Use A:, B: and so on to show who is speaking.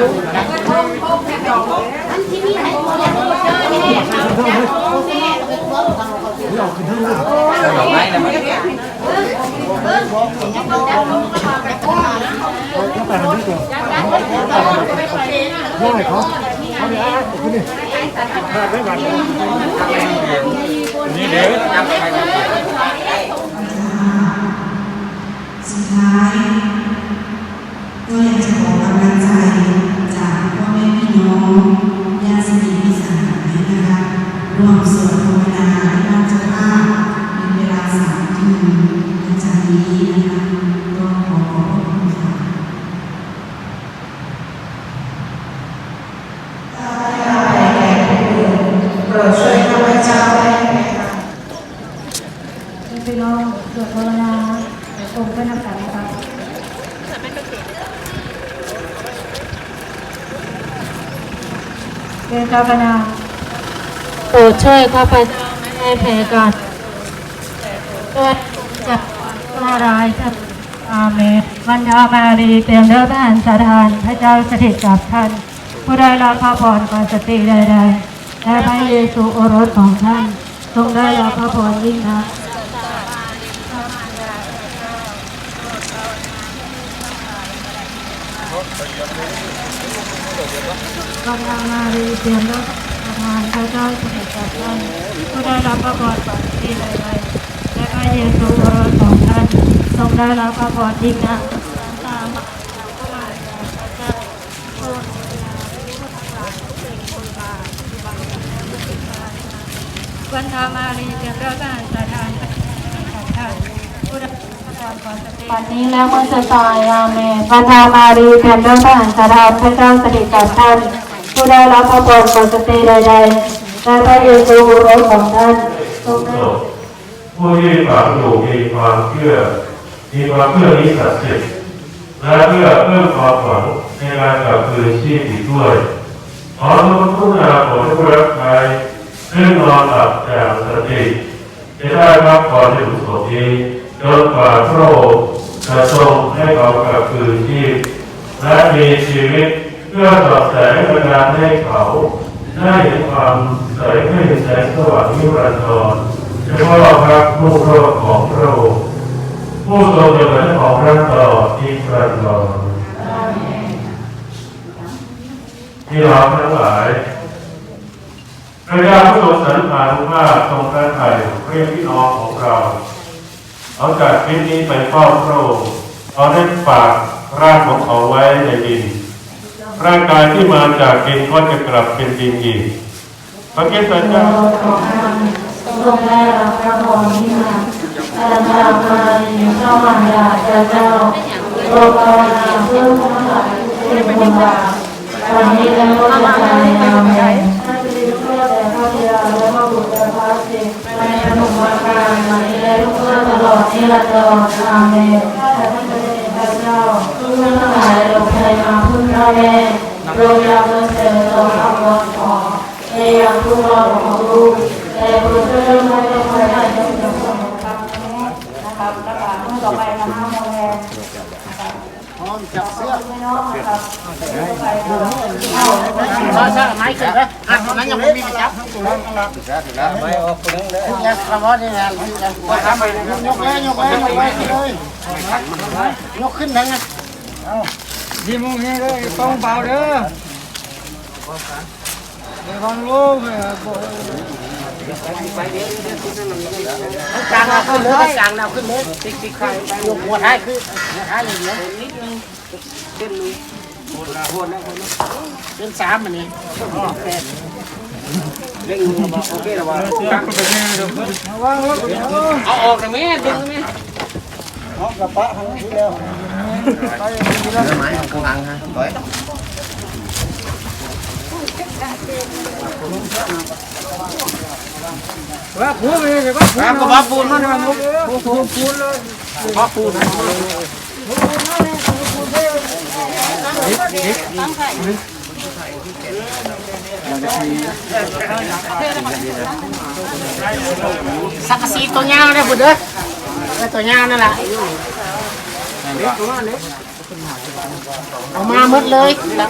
A: สุดท้ายก็อยากจะขอกำลังใจ รวมสวดภาวนาใน้องเจ้าภาพเป็นเวลาสามคืนหลังจากนี้นะคะก็ขอขอบพระคุณค่ะโปรดช่วยข้าพเจ้าได้ไหมคะ
B: พี่น้องสวดภาวนาองค์พระนักการนะครับเป็นภาวนา โปรดช่วยข้าพเจ้าไม่ให้แพ้กันด้วยจากนาร้ายครับอาเมนวันดามารีเตรียมเดินผ่านสถานพระเจ้าสถิตกับท่าน ผู้ได้รับพระพรก่อนสติใดๆและพระเยซูโอรสของท่านทรงได้รับพระพรยิ่งนักกำลังมารีเตรียมรับประ ทาพระเจ้าสมุทรกับท่านผู้ได้รับพระพรก่อนที่ใดและพระเยซูโอรสของท่านทรงได้รับพระพรยิ่งนักตามมาจากพระมารดาพระเจ้าโปรดเวลาที่พวกทั้งหลายทุกสิ่งคุณบาที่บังคับและทุกสิ่งได้วันทามารีเตรียมรับประทาระทานกับท่านผู้ได้รับพระพรก่อนสติวันนี้แล้วมันจะตายอาเมนวันทามารีเตรียมรับประทานประทานพระเจ้าสถิตกับท่าน ผู้ได้รับพระพรก่อนสติใดๆและพระเยซูโอรสของท่านทรงได้
C: ผู้ที่ฝังอยู่มีความเชื่อมีความเชื่อนี้ศักดิ์สิทธิ์และเพื่อเพิ่มความหวังในการกลับคืนชีพอีกด้วยขอทรงพุทนาของผู้รับใช้ซึ่งนอนหลับอย่างสติจะได้รับพรในบุศนี้จนกว่าพระองค์จะทรงให้เขากลับคืนชีพและมีชีวิต เพื่อตอบแสงบันดาลให้เขาได้เห็นความใสให้แสงสว่างนิรันดรเฉพาะพระผู้รอของพระองค์ผู้ทรงเนินของพระตลอดที่รันดรที่เราทั้งหลายพระเจ้าพระองค์สันติภาพทรงพระทัยเรียกพี่น้องของเราเอาจากคลิปนี้ไปเฝ้าพระองค์เขาได้ฝากร่างของเขาไว้ในดิน ร่างกายที่มาจากดินก็จะกลับเป็นดินอีกพระเกศเจ้า
B: ของท่านทรงได้รับพระพรที่มาแต่ทางมาในพระมารดาเจ้าโลกาวนาเพื่อพระหลายเป็นคนบาปวันนี้และก็จะใจอาเมนท่านจะมีเพื่อแต่พระบิดาและพระบุตรและพระสิทธิ์ในอนุมการวันนี้และทุกเพื่อตลอดนิรันดรอาเมนข้าเป็น พึ่งพระแม่โรยาเมื่อเจอตอักวันของในอย่างทุกเราของลูกแต่คุณเริ่มไม่ต้องคอยได้ต้องจำต้องครับนะครับแล้วก็เมื่อต่อไปนะฮะโมแลพร้อมจับเสื้อไม่น้องนะครับไปเอา
D: ใช่ใช่ไม้ขึ้นเลยอะนั้นยังไม่มีจับทั้งตัวทั้งหลัง
E: ไม่ออกคนนึงเลย
D: ยังคำว่านี่ไงว่าทำไปยกเลยยกเลยยกเลยยกขึ้นทั้งนั้ น
E: ดีมงเฮเลยต้องเบาเด้อเดี๋ยวฟังลูกเลยบอก
D: ลางเราขึ้นเลยกลางเราขึ้นเลยติ๊กติ๊กใครยกหัวท้ายขึ้นหัวท้ายเลยเดี๋ยวนิดนึงขึ้นเลยโหดนะโหดนะโหดนะเป็นสามอันนี้แปดเล่นโอเคแล้วว่า
E: เลยเดี๋ยววางรถเดี๋ยว
D: เอาออกนะแม่ดึงนะแม่
E: เอากระปะทางนี้แล้ว ไปดีแล้ว
D: ไม้ข้างหลังฮะต่อย
E: ว่าผัวไปเลยก็ผัว
D: ก็มาปูนมันมันปูปูปูนเลยมาปูนสักกะสีตัวยาวได้บุเด้อได้ตัวยาวนั่นแหละ เอามาหมดเลย